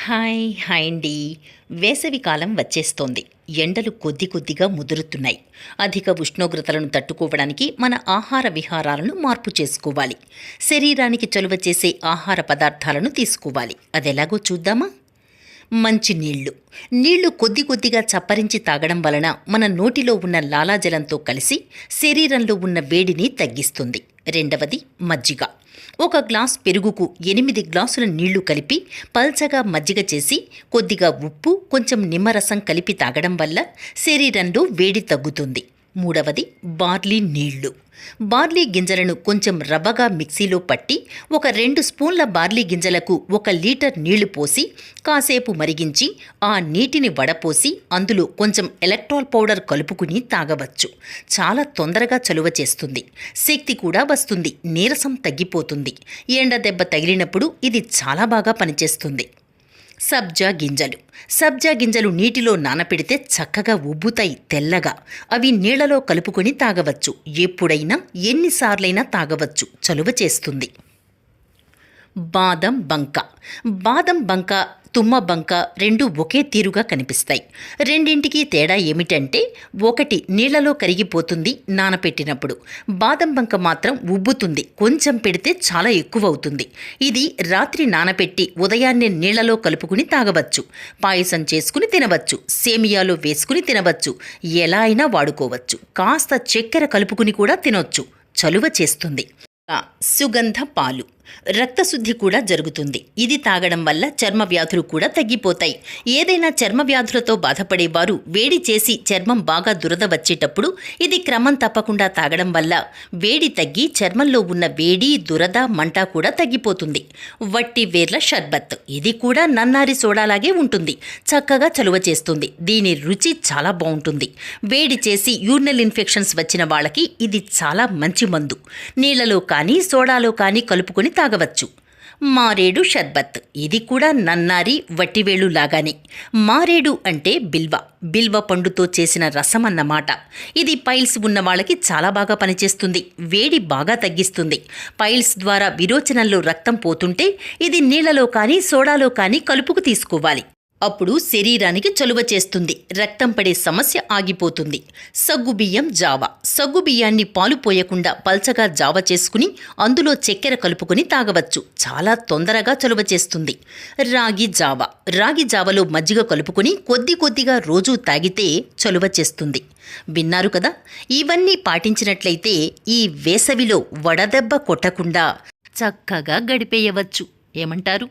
Hi hi అండి. వేసవికాలం వచ్చేస్తోంది. ఎండలు కొద్ది కొద్దిగా ముదురుతున్నాయి. అధిక ఉష్ణోగ్రతలను తట్టుకోవడానికి మన ఆహార విహారాలను మార్పు చేసుకోవాలి. శరీరానికి చలువ చేసే ఆహార పదార్థాలను తీసుకోవాలి. అదెలాగో చూద్దామా? మంచి నీళ్ళు. నీళ్ళు కొద్ది కొద్దిగా చప్పరించి తాగడం వలన మన నోటిలో ఉన్న లాలాజలంతో కలిసి శరీరంలో ఉన్న వేడిని తగ్గిస్తుంది. రెండవది మజ్జిగ. ఒక గ్లాస్ పెరుగుకు ఎనిమిది గ్లాసుల నీళ్ళు కలిపి పల్చగా మజ్జిగ చేసి కొద్దిగా ఉప్పు కొంచెం నిమ్మరసం కలిపి తాగడం వల్ల శరీరంలో వేడి తగ్గుతుంది. మూడవది బార్లీ నీళ్ళు. బార్లీ గింజలను కొంచెం రవ్వగా మిక్సీలో పట్టి ఒక రెండు స్పూన్ల బార్లీ గింజలకు ఒక లీటర్ నీళ్ళు పోసి కాసేపు మరిగించి ఆ నీటిని వడపోసి అందులో కొంచెం ఎలక్ట్రాల్ పౌడర్ కలుపుకుని తాగవచ్చు. చాలా తొందరగా చలువ చేస్తుంది. శక్తి కూడా వస్తుంది. నీరసం తగ్గిపోతుంది. ఎండ దెబ్బ తగిలినప్పుడు ఇది చాలా బాగా పనిచేస్తుంది. సబ్జా గింజలు. సబ్జా గింజలు నీటిలో నానపెడితే చక్కగా ఉబ్బుతాయి తెల్లగా. అవి నీళ్ళలో కలుపుకొని తాగవచ్చు. ఎప్పుడైనా ఎన్నిసార్లైనా తాగవచ్చు. చలువ చేస్తుంది. బాదం బంక. బాదం బంక తుమ్మ బంక రెండు ఒకే తీరుగా కనిపిస్తాయి. రెండింటికి తేడా ఏమిటంటే ఒకటి నీళ్ళలో కరిగిపోతుంది నానపెట్టినప్పుడు. బాదం బంక మాత్రం ఉబ్బుతుంది కొంచెం పెడితే చాలా ఎక్కువ అవుతుంది ఇది రాత్రి నానపెట్టి ఉదయాన్నే నీళ్ళలో కలుపుకుని తాగవచ్చు. పాయసం చేసుకుని తినవచ్చు సేమియాలో వేసుకుని తినవచ్చు ఎలా అయినా వాడుకోవచ్చు. కాస్త చక్కెర కలుపుకుని కూడా తినొచ్చు. చలువ చేస్తుంది. సుగంధ పాలు. రక్తశుద్ధి కూడా జరుగుతుంది. ఇది తాగడం వల్ల చర్మ వ్యాధులు కూడా తగ్గిపోతాయి. ఏదైనా చర్మ వ్యాధులతో బాధపడేవారు వేడి చేసి చర్మం బాగా దురద వచ్చేటప్పుడు ఇది క్రమం తప్పకుండా తాగడం వల్ల వేడి తగ్గి చర్మంలో ఉన్న వేడి దురద మంట కూడా తగ్గిపోతుంది. వట్టి వేర్ల షర్బత్. ఇది కూడా నన్నారి సోడాలాగే ఉంటుంది. చక్కగా చలువ చేస్తుంది. దీని రుచి చాలా బాగుంటుంది. వేడి చేసి యూరినల్ ఇన్ఫెక్షన్స్ వచ్చిన వాళ్ళకి ఇది చాలా మంచి మందు. నీళ్ళలో కానీ సోడాలో కానీ కలుపుకొని తాగవచ్చు. మారేడు షర్బత్. ఇది కూడా నన్నారి వట్టివేళు లాగానే. మారేడు అంటే బిల్వ. బిల్వ పండుతో చేసిన రసం అన్నమాట. ఇది పైల్స్ ఉన్న వాళ్ళకి చాలా బాగా పనిచేస్తుంది. వేడి బాగా తగ్గిస్తుంది. పైల్స్ ద్వారా విరోచనంలో రక్తం పోతుంటే ఇది నీళ్ళలో కానీ సోడాలో కానీ కలుపుకు తీసుకోవాలి. అప్పుడు శరీరానికి చలువ చేస్తుంది. రక్తం పడే సమస్య ఆగిపోతుంది. సగ్గుబియ్యం జావ. సగ్గుబియ్యాన్ని పాలు పోయకుండా పల్చగా జావ చేసుకుని అందులో చక్కెర కలుపుకొని తాగవచ్చు. చాలా తొందరగా చలువ చేస్తుంది. రాగి జావ. రాగి జావలో మజ్జిగ కలుపుకొని కొద్ది కొద్దిగా రోజు తాగితే చలువ చేస్తుంది. విన్నారు కదా? ఇవన్నీ పాటించినట్లయితే ఈ వేసవిలో వడదెబ్బ కొట్టకుండా చక్కగా గడిపేయవచ్చు. ఏమంటారు?